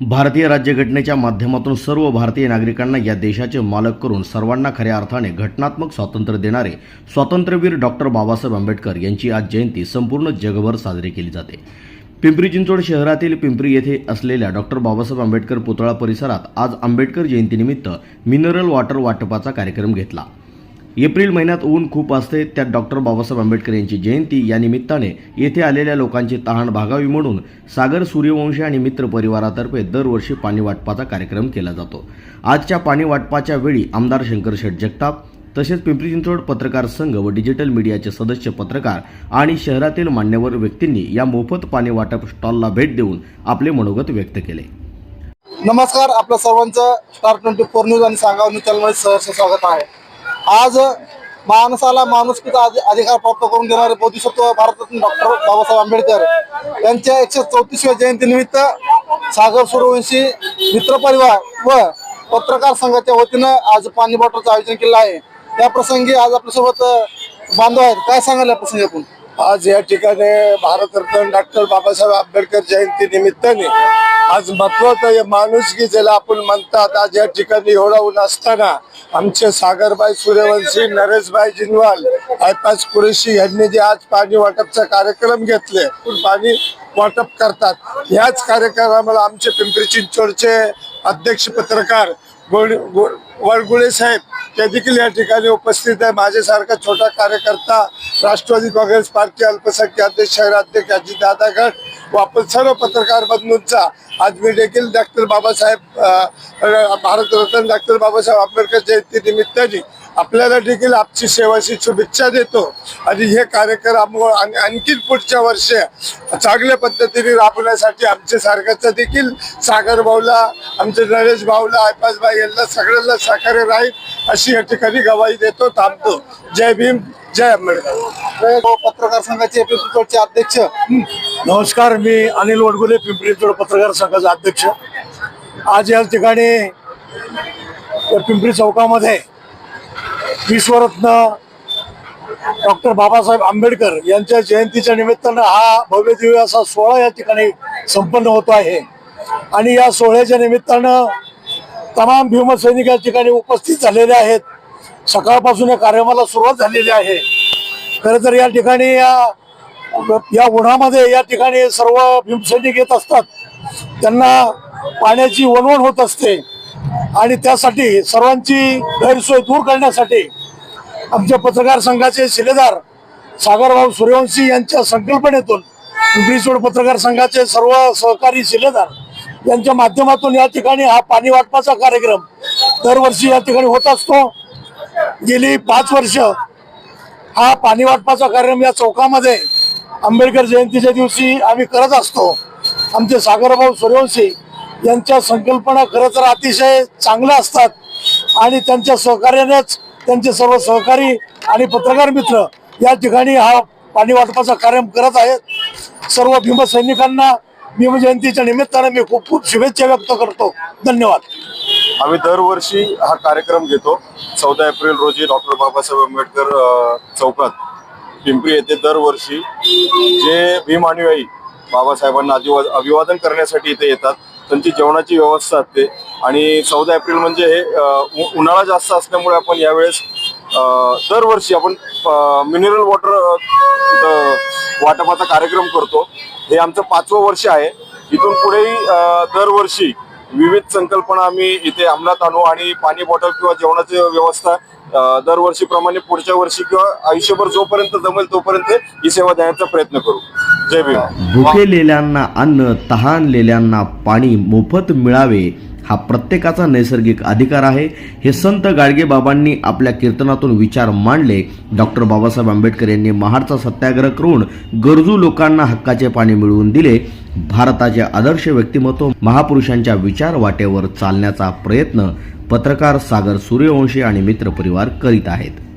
भारतीय राज्यघटनेच्या माध्यमातून सर्व भारतीय नागरिकांना या देशाचे मालक करून सर्वांना खऱ्या अर्थाने घटनात्मक स्वातंत्र्य देणारे स्वातंत्र्यवीर डॉक्टर बाबासाहेब आंबेडकर यांची आज जयंती संपूर्ण जगभर साजरी केली जाते. पिंपरी चिंचवड शहरातील पिंपरी येथे असलेल्या डॉक्टर बाबासाहेब आंबेडकर पुतळा परिसरात आज आंबेडकर जयंतीनिमित्त मिनरल वॉटर वाटपाचा कार्यक्रम घेतला. एप्रिल महिन्यात ऊन खूप असते त्यात डॉक्टर बाबासाहेब आंबेडकर यांची जयंती या निमित्ताने येथे आलेल्या लोकांची तहान भागावी म्हणून सागर सूर्यवंशी आणि मित्र परिवारातर्फे दरवर्षी पाणी वाटपाचा कार्यक्रम केला जातो. आजच्या पाणी वाटपाच्या वेळी आमदार शंकर शेठ जगताप तसेच पिंपरी चिंचवड पत्रकार संघ व डिजिटल मीडियाचे सदस्य पत्रकार आणि शहरातील मान्यवर व्यक्तींनी या मोफत पाणी वाटप स्टॉलला भेट देऊन आपले मनोगत व्यक्त केले. नमस्कार आपल्या सर्वांचं स्टार ट्वेंटी फोर न्यूज आणि सांगाव न्यूज चॅनलमध्ये सहर्ष स्वागत आहे. आज माणसाला माणुसकीचा अधिकार प्राप्त करून देणारे बोधिसत्व भारतरत्न डॉक्टर बाबासाहेब आंबेडकर यांच्या एकशे चौतीसव्या जयंतीनिमित्त सागर सूर्यवंशी मित्रपरिवार व पत्रकार संघाच्या वतीनं आज पाणी बॉटलचं आयोजन केलं आहे. त्या प्रसंगी आज आपल्यासोबत बांधव आहेत. काय सांगाल या प्रसंगी आपण? आज या ठिकाणी भारतरत्न डॉक्टर बाबासाहेब आंबेडकर जयंती निमित्ताने आज महत्वाचं हे माणुसकी ज्याला आपण म्हणतात आज या ठिकाणी एवढा ऊन असताना आमचे सागरबाई सूर्यवंशी नरेशबाई जिनवाल आयपास कुरेशी यांनी जे आज पाणी वाटपचा कार्यक्रम घेतले पाणी वाटप करतात. याच कार्यक्रमाला आमचे पिंपरी चिंचवडचे अध्यक्ष पत्रकार गोड गो- वडगुळे साहेब ते देखील या ठिकाणी उपस्थित आहे. माझ्यासारखा छोटा कार्यकर्ता राष्ट्रवादी काँग्रेस पार्टी अल्पसंख्याक अध्यक्ष शहराध्यक्ष अजितदादा गट व आपण सर्व पत्रकार बंधूंचा आज मी देखील डॉक्टर बाबासाहेब भारतरत्न डॉक्टर बाबासाहेब आंबेडकर जयंती निमित्ताने आपल्याला देखील आमची सेवाची शुभेच्छा देतो. आणि हे कार्यक्रम आणखीन पुढच्या वर्षी चांगल्या पद्धतीने राबवण्यासाठी आमच्या सारख्याचा देखील सागर भाऊला आमचे नरेश भाऊला आयपास भाई यांना सगळ्यांना सहकार्य राहील अशी या ठिकाणी गवाही देतो थांबतो. जय भीम जय आंबेडकर. पत्रकार संघाचे पिंपरीचे अध्यक्ष. नमस्कार मी अनिल वडगुले पिंपरी चिंचवड पत्रकार संघाचा अध्यक्ष. आज या ठिकाणी पिंपरी चौकामध्ये विश्वरत्न डॉक्टर बाबासाहेब आंबेडकर यांच्या जयंतीच्या निमित्तानं हा भव्य दिव्य असा सोहळा या ठिकाणी संपन्न होतो आहे. आणि या सोहळ्याच्या निमित्तानं तमाम भीमसैनिक या ठिकाणी उपस्थित झालेले आहेत. सकाळपासून या कार्यक्रमाला सुरुवात झालेली आहे. खरं तर या ठिकाणी या या उन्हामध्ये या ठिकाणी सर्व भीमसैनिक येत असतात. त्यांना पाण्याची वणवण होत असते. आणि त्यासाठी सर्वांची गैरसोय दूर करण्यासाठी आमच्या पत्रकार संघाचे शिलेदार सागरभाऊ सूर्यवंशी यांच्या संकल्पनेतून पिंपरी चिंचवड पत्रकार संघाचे सर्व सहकारी शिलेदार यांच्या माध्यमातून या ठिकाणी हा पाणी वाटपाचा कार्यक्रम दरवर्षी या ठिकाणी होत असतो. गेली पाच वर्ष हा पाणी वाटपाचा कार्यक्रम या चौकामध्ये आंबेडकर जयंतीच्या दिवशी आम्ही करत असतो. आमचे सागरभाऊ सूर्यवंशी यांच्या संकल्पना खरं तर अतिशय चांगल्या असतात आणि त्यांच्या सहकार्यानेच त्यांचे सर्व सहकारी आणि पत्रकार मित्र या ठिकाणी हा पाणी वाटपाचा कार्यक्रम करत आहेत. सर्व भीमसैनिकांना भीमजयंतीच्या निमित्ताने मी खूप खूप शुभेच्छा व्यक्त करतो. धन्यवाद. आम्ही दरवर्षी हा कार्यक्रम घेतो. चौदा एप्रिल रोजी डॉक्टर बाबासाहेब आंबेडकर चौकात पिंपरी येथे दरवर्षी जे भीम अनुयायी बाबासाहेबांना अभिवादन करण्यासाठी इथे येतात. त्यांची जेवणाची व्यवस्था असते. आणि चौदा एप्रिल म्हणजे हे उ- उन्हाळा जास्त असल्यामुळे आपण यावेळेस दरवर्षी आपण मिनरल वॉटर वाटपाचा कार्यक्रम करतो. हे आमचं पाचवं वर्ष आहे. इथून पुढेही दरवर्षी विविध संकल्पना आम्ही इथे अंमलात आणू आणि पाणी बॉटल किंवा जेवणाची व्यवस्था दरवर्षीप्रमाणे पुढच्या वर्षी किंवा आयुष्यभर जोपर्यंत जमेल तोपर्यंत ही सेवा देण्याचा प्रयत्न करू. जय भीम भुकेलेल्यांना अन्न तहानलेल्यांना पाणी मोफत मिळावे हा प्रत्येकाचा नैसर्गिक अधिकार आहे. हे संत गाडगेबाबांनी आपल्या कीर्तनातून विचार मांडले. डॉक्टर बाबासाहेब आंबेडकर यांनी महाडचा सत्याग्रह करून गरजू लोकांना हक्काचे पाणी मिळवून दिले. भारताचे आदर्श व्यक्तिमत्व महापुरुषांच्या विचार वाटेवर चालण्याचा प्रयत्न पत्रकार सागर सूर्यवंशी आणि मित्रपरिवार करीत आहेत.